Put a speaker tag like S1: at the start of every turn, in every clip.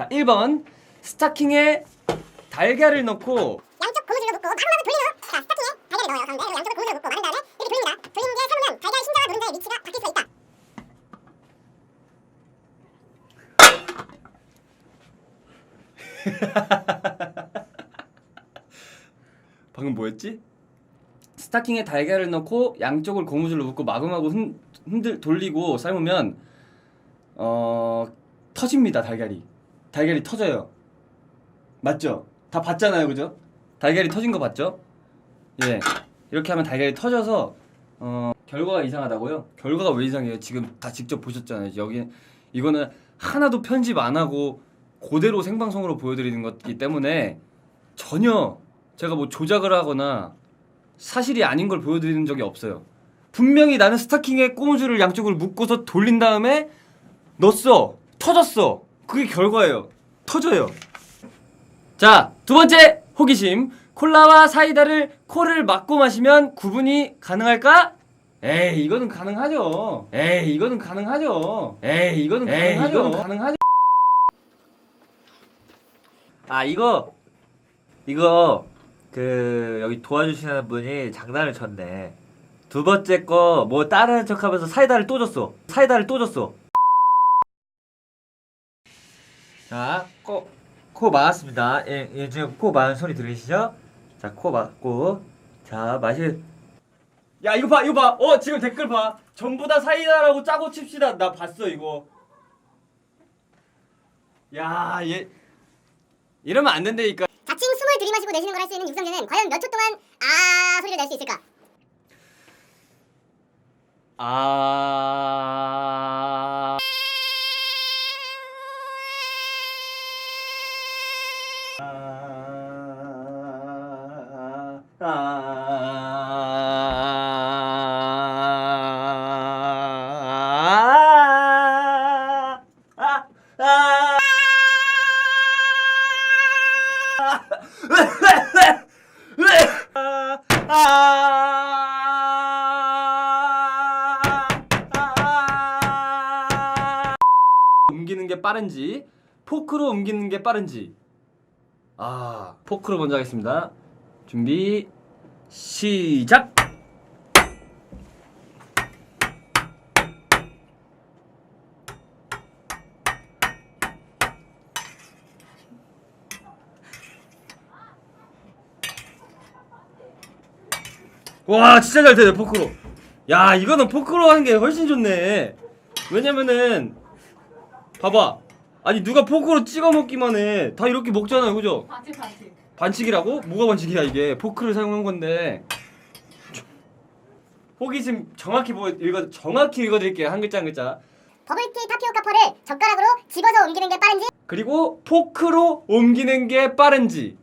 S1: 자, 1번 스타킹에 달걀을 넣고
S2: 양쪽 고무줄로 묶고 마구마구 돌리는 후. 자, 스타킹에 달걀을 넣어요. 가운데 그리고 양쪽으로 고무줄을 묶고 마른 다음에 이렇게 돌립니다. 돌리는 게 삶으면 달걀 흰자와 노른자의 위치가 바뀔 수가 있다.
S1: 방금 뭐였지? 스타킹에 달걀을 넣고 양쪽을 고무줄로 묶고 마구마구 흔, 흔들 돌리고 삶으면 어 터집니다 달걀이 달걀이 터져요 맞죠? 다 봤잖아요 그죠? 달걀이 터진 거 봤죠? 예 이렇게 하면 달걀이 터져서 어 결과가 이상하다고요? 결과가 왜 이상해요? 지금 다 직접 보셨잖아요 여기 이거는 하나도 편집 안 하고 그대로 생방송으로 보여드리는 것이기 때문에 전혀 제가 뭐 조작을 하거나 사실이 아닌 걸 보여드리는 적이 없어요. 분명히 나는 스타킹에 고무줄을 양쪽을 묶고서 돌린 다음에 넣었어. 터졌어. 그게 결과예요. 터져요. 자, 두 번째 호기심. 콜라와 사이다를 코를 막고 마시면 구분이 가능할까? 에이, 이거는 가능하죠. 에이, 이거는 가능하죠. 에이, 이거는 가능하죠. 이거는 가능하죠.
S3: 아 이거 이거 그 여기 도와주시는 분이 장난을 쳤네. 두 번째 거 뭐 따르는 척하면서 사이다를 또 줬어. 사이다를 또 줬어. 자, 코, 코 막았습니다. 예, 예, 지금 코 막은 소리 들리시죠? 자, 코 막고. 자, 마실.
S1: 야 이거 봐 이거 봐. 어 지금 댓글 봐. 전부 다 사이다라고 짜고 칩시다. 나 봤어 이거. 야 얘 이러면 안 된다니까.
S2: 자칭 숨을 들이마시고 내쉬는 걸 할 수 있는 육성재는 과연 몇 초 동안 아 소리를 낼 수 있을까?
S1: 아. 옮기는 게 빠른지 포크로 옮기는 게 빠른지. 아 포크로 먼저 하겠습니다 준비 시작! 와 진짜 잘 되네 포크로. 야 이거는 포크로 하는 게 훨씬 좋네. 왜냐면은 봐봐. 아니 누가 포크로 찍어 먹기만 해 다 이렇게 먹잖아요 그죠?
S4: 반칙 반칙.
S1: 반칙이라고? 뭐가 반칙이야 이게 포크를 사용한 건데 호기심 정확히 보 읽어 정확히 읽어드릴게요 한 글자 한 글자
S2: 버블티 타피오카 펄을 젓가락으로 집어서 옮기는 게 빠른지
S1: 그리고 포크로 옮기는 게 빠른지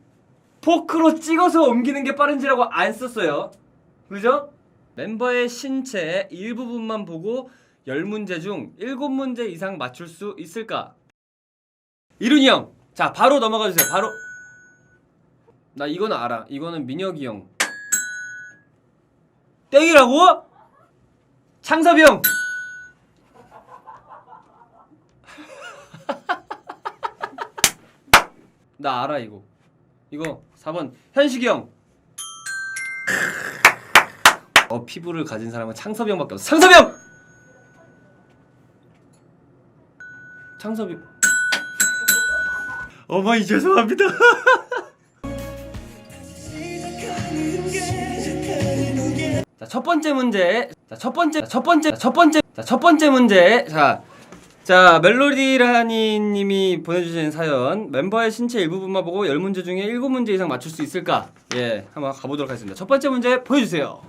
S1: 포크로 찍어서 옮기는 게 빠른지라고 안 썼어요 그죠? 멤버의 신체 일부분만 보고 10문제 중 7문제 이상 맞출 수 있을까? 이룬이 형! 자 바로 넘어가 주세요 바로 나 이거는 알아 이거는 민혁이 형 땡이라고? 창섭이 형! 나 알아 이거 이거 4번 현식이 형. 어 피부를 가진 사람은 창섭이 형밖에 없어. 창섭이 형. 창섭이. 어머니 죄송합니다. 자, 첫 번째 문제. 자, 첫 번째. 첫 번째. 첫 번째. 자, 첫 번째 문제. 자, 자 멜로디라니 님이 보내주신 사연 멤버의 신체 일부분만 보고 10문제 중에 7문제 이상 맞출 수 있을까? 예 한번 가보도록 하겠습니다 첫 번째 문제 보여주세요